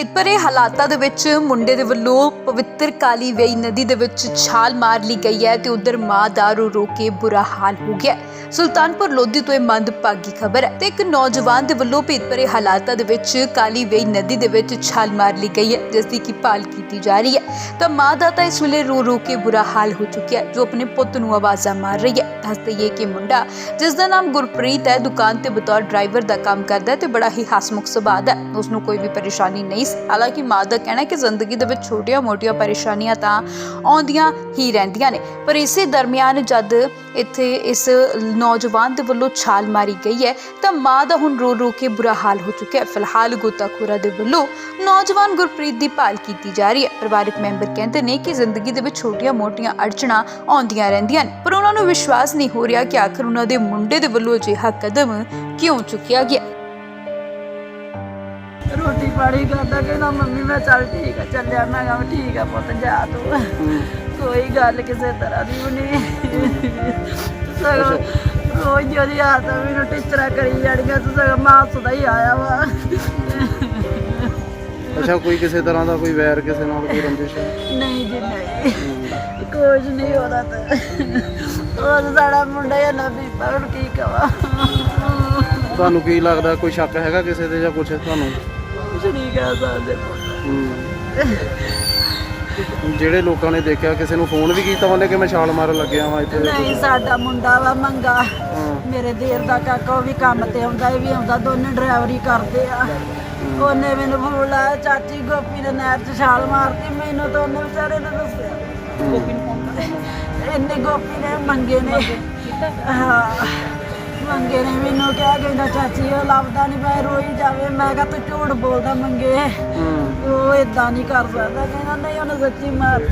ਭੇਦਭਰੇ ਹਾਲਾਤਾਂ ਦੇ ਵਿੱਚ ਮੁੰਡੇ ਦੇ ਵੱਲੋਂ ਪਵਿੱਤਰ ਕਾਲੀ ਵੇਈ ਨਦੀ ਦੇ ਵਿੱਚ ਛਾਲ ਮਾਰ ਲਈ ਗਈ ਹੈ ਤੇ ਉਧਰ ਮਾਂ ਦਾ ਰੋ ਰੋ ਕੇ ਬੁਰਾ ਹਾਲ ਹੋ ਗਿਆ ਸੁਲਤਾਨਪੁਰ ਲੋਧੀ ਤੋਂ ਇਹ ਮੰਦਭਾਗੀ ਖਬਰ ਹੈ ਤੇ ਇੱਕ ਨੌਜਵਾਨ ਦੇ ਵੱਲੋਂ ਭੇਦਭਰੇ ਹਾਲਾਤਾਂ ਦੇ ਵਿੱਚ ਕਾਲੀ ਵੇਈ ਨਦੀ ਦੇ ਵਿੱਚ ਛਾਲ ਮਾਰ ਲਈ ਗਈ ਹੈ, ਜਿਸ ਦੀ ਕੀ ਭਾਲ ਕੀਤੀ ਜਾ ਰਹੀ ਹੈ। ਤਾਂ ਮਾਂ ਦਾ ਤਾਂ ਇਸ ਵੇਲੇ ਰੋ ਰੋ ਕੇ ਬੁਰਾ ਹਾਲ ਹੋ ਚੁੱਕਿਆ ਜੋ ਆਪਣੇ ਪੁੱਤ ਨੂੰ ਆਵਾਜ਼ਾਂ ਮਾਰ ਰਹੀ ਹੈ। ਦੱਸ ਦਈਏ ਕਿ ਮੁੰਡਾ, ਜਿਸ ਦਾ ਨਾਮ ਗੁਰਪ੍ਰੀਤ ਹੈ, ਦੁਕਾਨ ਤੇ ਬਤੌਰ ਡਰਾਈਵਰ ਦਾ ਕੰਮ ਕਰਦਾ ਹੈ ਤੇ ਬੜਾ ਹੀ ਹਾਸਮੁਖ ਸੁਭਾਅ ਦਾ ਹੈ। ਉਸ ਨੂੰ ਕੋਈ ਵੀ ਪਰੇਸ਼ਾਨੀ ਨਹੀਂ ਸੀ ਹਾਲਾਂਕਿ ਮਾਂ ਦਾ ਕਹਿਣਾ ਹੈ ਕਿ ਜ਼ਿੰਦਗੀ ਦੇ ਵਿੱਚ ਛੋਟੀਆਂ-ਮੋਟੀਆਂ ਪਰੇਸ਼ਾਨੀਆਂ ਤਾਂ ਆਉਂਦੀਆਂ ਹੀ ਰਹਿੰਦੀਆਂ ਨੇ। ਪਰ ਇਸੇ ਦਰਮਿਆਨ ਜਦ ਇੱਥੇ ਇਸ ਨੌਜਵਾਨ ਦੇ ਵੱਲੋਂ ਛਾਲ ਮਾਰੀ ਗਈ ਹੈ, ਤਾਂ ਮਾਂ ਦਾ ਹੁਣ ਰੋ ਰੋ ਕੇ ਬੁਰਾ ਹਾਲ ਹੋ ਚੁੱਕਿਆ ਹੈ। ਫਿਲਹਾਲ ਗੋਤਾਖੋਰਾ ਦੇ ਵੱਲੋਂ ਨੌਜਵਾਨ ਗੁਰਪ੍ਰੀਤ ਦੀ ਭਾਲ ਕੀਤੀ ਜਾ ਰਹੀ ਹੈ। ਪਰਿਵਾਰਕ ਮੈਂਬਰ ਕਹਿੰਦੇ ਨੇ ਕਿ ਜ਼ਿੰਦਗੀ ਦੇ ਵਿੱਚ ਛੋਟੀਆਂ-ਮੋਟੀਆਂ ਅੜਚਣਾਂ ਆਉਂਦੀਆਂ ਰਹਿੰਦੀਆਂ ਨੇ, ਪਰ ਉਹਨਾਂ ਨੂੰ ਵਿਸ਼ਵਾਸ ਨਹੀਂ ਹੋ ਰਿਹਾ ਕਿ ਆਖਰ ਉਹਨਾਂ ਦੇ ਮੁੰਡੇ ਦੇ ਵੱਲੋਂ ਅਜਿਹਾ ਕਦਮ ਕਿਉਂ ਚੁੱਕਿਆ ਗਿਆ। ਪਾਣੀ ਕਰਦਾ ਕਹਿੰਦਾ ਮੰਮੀ ਮੈਂ ਚੱਲ ਠੀਕ ਆ ਚੱਲਿਆ। ਮੈਂ ਕਿਹਾ ਠੀਕ ਆ ਪੁੱਤ ਜਾ ਤੂੰ। ਕੋਈ ਗੱਲ ਕਿਸੇ ਤਰ੍ਹਾਂ ਦੀ ਵੀ ਨਹੀਂ। ਸਗੋਂ ਰੋਜ਼ ਉਹਦੀ ਆਦਤ ਮੈਨੂੰ ਟੀਚਰਾਂ ਕਰੀ ਜਾਣੀਆਂ ਤੂੰ ਸਗੋਂ ਮਾਸਦਾ ਹੀ ਆਇਆ ਵਾ। ਅੱਛਾ ਕੋਈ ਕਿਸੇ ਤਰ੍ਹਾਂ ਦਾ ਕੋਈ ਵੈਰ ਕਿਸੇ ਨਾਲ ਕੋਈ ਰੰਜਿਸ਼? ਨਹੀਂ ਜੀ ਨਹੀਂ। ਕੁਝ ਨਹੀਂ ਹੋਦਾ ਤਾਂ। ਉਹ ਸਾਡਾ ਮੁੰਡਾ ਹੀ ਨਾ ਵੀ ਪਰ ਕੀ ਕਵਾਂ। ਤੁਹਾਨੂੰ ਕੀ ਲੱਗਦਾ ਕੋਈ ਸ਼ੱਕ ਹੈਗਾ ਕਿਸੇ ਤੇ ਜਾਂ ਕੁਝ ਤੁਹਾਨੂੰ? ਕੁਝ ਨਹੀਂ ਕਹਿ ਸਕਦੇ। ਜਿਹੜੇ ਲੋਕਾਂ ਨੇ ਦੇਖਿਆ ਕਿਸੇ ਨੂੰ ਫੋਨ ਵੀ ਕੀਤਾ ਉਹਨੇ ਕਿ ਮੈਂ ਛਾਲ ਮਾਰਨ ਲੱਗਿਆ ਵਾਂ ਇੱਥੇ? ਨਹੀਂ ਸਾਡਾ ਮੁੰਡਾ ਵਾ ਮੰਗਾ। ਮੇਰੇ ਦੇਰ ਦਾ ਕਾਕਾ ਉਹ ਵੀ ਕੰਮ ਤੇ ਆਉਂਦਾ ਇਹ ਵੀ ਆਉਂਦਾ ਦੋਨੇ ਡਰਾਈਵਰੀ ਕਰਦੇ ਆ। ਉਹਨੇ ਮੈਨੂੰ ਫੋਨ ਲਾਇਆ ਚਾਚੀ ਗੋਪੀ ਨੇ ਨਹਿਰ 'ਚ ਛਾਲ ਮਾਰਤੀ ਮੈਨੂੰ ਤਾਂ ਉਹਨੇ ਵਿਚਾਰੇ ਨੇ ਦੱਸਿਆ। ਗੋਪੀ ਨੇ ਇੰਨੇ ਗੋਪੀ ਨੇ ਮੰਗੇ ਨੇ। ਹਾਂ। ਮੰਗੇ ਨੇ ਮੈਨੂੰ ਕਿਹਾ ਕਹਿੰਦਾ ਚਾਚੀ ਉਹ ਲੱਭਦਾ ਨਹੀਂ ਮੈਂ ਰੋਈ ਜਾਵੇ। ਮੈਂ ਕਿਹਾ ਤੂੰ ਝੂਠ ਬੋਲਦਾ ਮੰਗੇ। ਉਹ ਇਦਾਂ ਨਹੀਂ ਕਰ ਸਕਦਾ। ਕਹਿੰਦਾ ਨਹੀਂ ਉਹਨੇ ਸੱਚੀ ਮਾਰ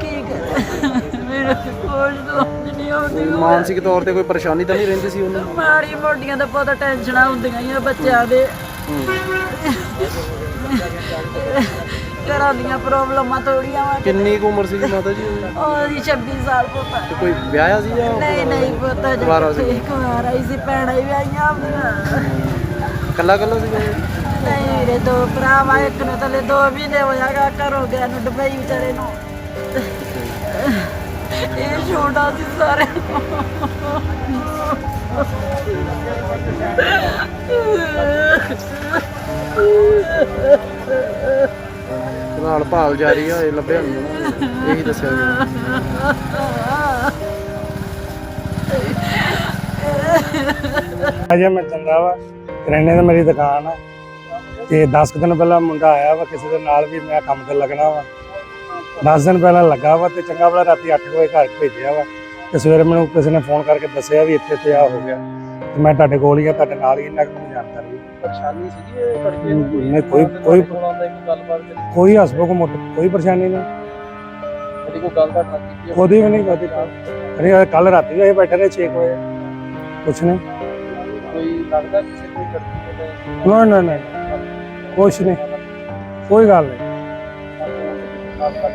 ਕੀ ਕਰਾਂ? ਮੇਰੇ ਕੋਲ ਸਮਝ ਨਹੀਂ ਆਉਂਦੀ। ਉਹ ਮਾਨਸਿਕ ਤੌਰ ਤੇ ਕੋਈ ਪਰੇਸ਼ਾਨੀ ਤਾਂ ਨਹੀਂ ਰਹਿੰਦੀ ਸੀ ਉਹਨੂੰ? ਮਾੜੀ ਮੋਟੀਆਂ ਤਾਂ ਪਤਾ ਟੈਨਸ਼ਨਾਂ ਹੁੰਦੀਆਂ ਹੀ ਆ ਬੱਚਿਆਂ ਦੇ। ਘਰਾਂ ਦੀਆਂ ਪ੍ਰੋਬਲਮਾਂ ਥੋੜੀਆਂ ਵਾ ਕਿੰਨੀ ਕੁ ਉਮਰ ਸੀਗੀ ਮਾਤਾ ਜੀ ਉਹਦੀ? ਉਹਦੀ 26 ਸਾਲ ਪੁੱਤ ਤੇ ਕੋਈ ਵਿਆਹਿਆ ਸੀ ਜਾਂ ਨਹੀਂ ਨਹੀਂ ਪੁੱਤ ਦੁਬਾਰਾ ਸੀ? ਜੀ ਕੁਮਾਰ ਆਈ ਸੀ ਭੈਣਾਂ ਹੀ ਵਿਆਹੀਆਂ ਆਪਣੀਆਂ ਕੱਲਾ ਕੱਲਾ ਇਹ? ਨਹੀਂ ਵੀਰੇ ਦੋ ਭਰਾ ਵਾ ਇੱਕ ਨੂੰ ਤਲੇ ਦੋ ਮਹੀਨੇ ਹੋਇਆਗਾ ਘਰੋਂ ਗਿਆ ਨੂੰ ਦੁਬਈ ਵਿਚਾਰੇ ਨੂੰ ਇਹ ਛੋਟਾ ਸੀ ਸਾਰੇ ਫਿਲਹਾਲ ਭਾਲ ਜਾਰੀ ਆ ਇਹ ਲੱਭਿਆ ਨਹੀਂ। ਇਹੀ ਦੱਸਿਆ ਗਿਆ। ਅਜੇ ਮੈਂ ਚੰਗਾ ਵਾ। ਕਰਿਆਨੇ ਦੀ ਮੇਰੀ ਦੁਕਾਨ ਆ। ਤੇ 10 ਕੁ ਦਿਨ ਪਹਿਲਾਂ ਮੁੰਡਾ ਆਇਆ ਵਾ ਕਿਸੇ ਦੇ ਨਾਲ ਵੀ ਮੈਂ ਕੰਮ ਤੇ ਲੱਗਣਾ ਵਾ। 10 ਦਿਨ ਪਹਿਲਾਂ ਲੱਗਾ ਵਾ ਤੇ ਚੰਗਾ ਭਲਾ ਰਾਤੀ 8 ਵਜੇ ਘਰ ਭੇਜਿਆ ਵਾ। ਤੇ ਸਵੇਰੇ ਮੈਨੂੰ ਕਿਸੇ ਨੇ ਫੋਨ ਕਰਕੇ ਦੱਸਿਆ ਵੀ ਇੱਥੇ ਤੇ ਆ ਹੋ ਗਿਆ। ਤੇ ਮੈਂ ਤੁਹਾਡੇ ਕੋਲ ਹੀ ਆ ਤੁਹਾਡੇ ਨਾਲ ਹੀ ਇੰਨਾ ਕੁ ਜਾਣਕਾਰੀ। ਪਰੇਸ਼ਾਨੀ ਸੀਗੀ ਇਹ ਨਹੀਂ ਕੋਈ ਕੋਈ ਗੱਲਬਾਤ ਕਰੀ ਕੋਈ ਹਸਬੋ ਮੋਟ ਕੋਈ ਪਰੇਸ਼ਾਨੀ ਨਹੀਂ। ਕਦੀ ਕੋਈ ਗੱਲਬਾਤ ਨਾ ਕੀਤੀ ਉਹਦੀ ਵੀ ਨਹੀਂ ਕਦੀ ਅਰੇ ਕੱਲ ਰਾਤੀ ਵੀ ਅਸੀਂ ਬੈਠੇ ਰਹੇ 6 ਵਜੇ। ਕੁਛ ਨਹੀਂ। ਕੋਈ ਲੱਗਦਾ ਕਿਸੇ ਕੋਈ ਲੜਕੀ ਦੇ ਨਾ ਨਾ ਨਾ ਕੁਛ ਨਹੀਂ। ਕੋਈ ਗੱਲ ਨਹੀਂ।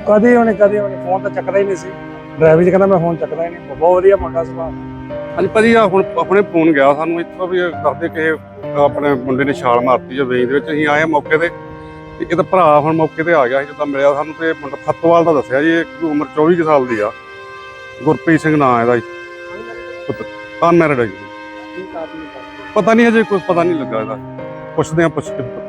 ਕਦੀ ਉਹਨੇ ਕਦੀ ਉਹਨੇ ਫੋਨ ਤਾਂ ਚੱਕਦਾ ਹੀ ਨਹੀਂ ਸੀ। ਡਰਾਈਵਰ ਜੀ ਕਹਿੰਦਾ ਮੈਂ ਫੋਨ ਚੱਕਦਾ ਹੀ ਨਹੀਂ। ਬਹੁਤ ਵਧੀਆ ਮੁੰਡਾ ਸੁਭਾਅ। ਹਾਂਜੀ ਭਾਜੀ ਆ ਹੁਣ ਆਪਣੇ ਫੋਨ ਗਿਆ ਸਾਨੂੰ। ਇੱਥੋਂ ਵੀ ਦੱਸਦੇ ਕਿ ਇਹ ਆਪਣੇ ਮੁੰਡੇ ਨੇ ਛਾਲ ਮਾਰਤੀ ਜੋ ਵੇਚ ਦੇ ਵਿੱਚ। ਅਸੀਂ ਆਏ ਮੌਕੇ ਤੇ। ਤੇ ਇਹਦਾ ਭਰਾ ਹੁਣ ਮੌਕੇ ਤੇ ਆ ਗਿਆ ਸੀ, ਜਦੋਂ ਮਿਲਿਆ ਸਾਨੂੰ ਤੇ ਇਹ ਮੁੰਡਾ ਫੱਤਵਾਲ ਦਾ ਦੱਸਿਆ ਜੀ ਇਹ ਉਮਰ 24 ਕੁ ਸਾਲ ਦੀ ਆ। ਗੁਰਪ੍ਰੀਤ ਸਿੰਘ ਨਾਂ ਇਹਦਾ ਜੀ। ਅਨਮੈਰਿਡ ਹੈ ਜੀ। ਪਤਾ ਨਹੀਂ ਹਜੇ ਕੁਝ ਪਤਾ ਨਹੀਂ ਲੱਗਾ ਇਹਦਾ। ਪੁੱਛਦੇ ਆ ਪੁੱਛ ਕੇ।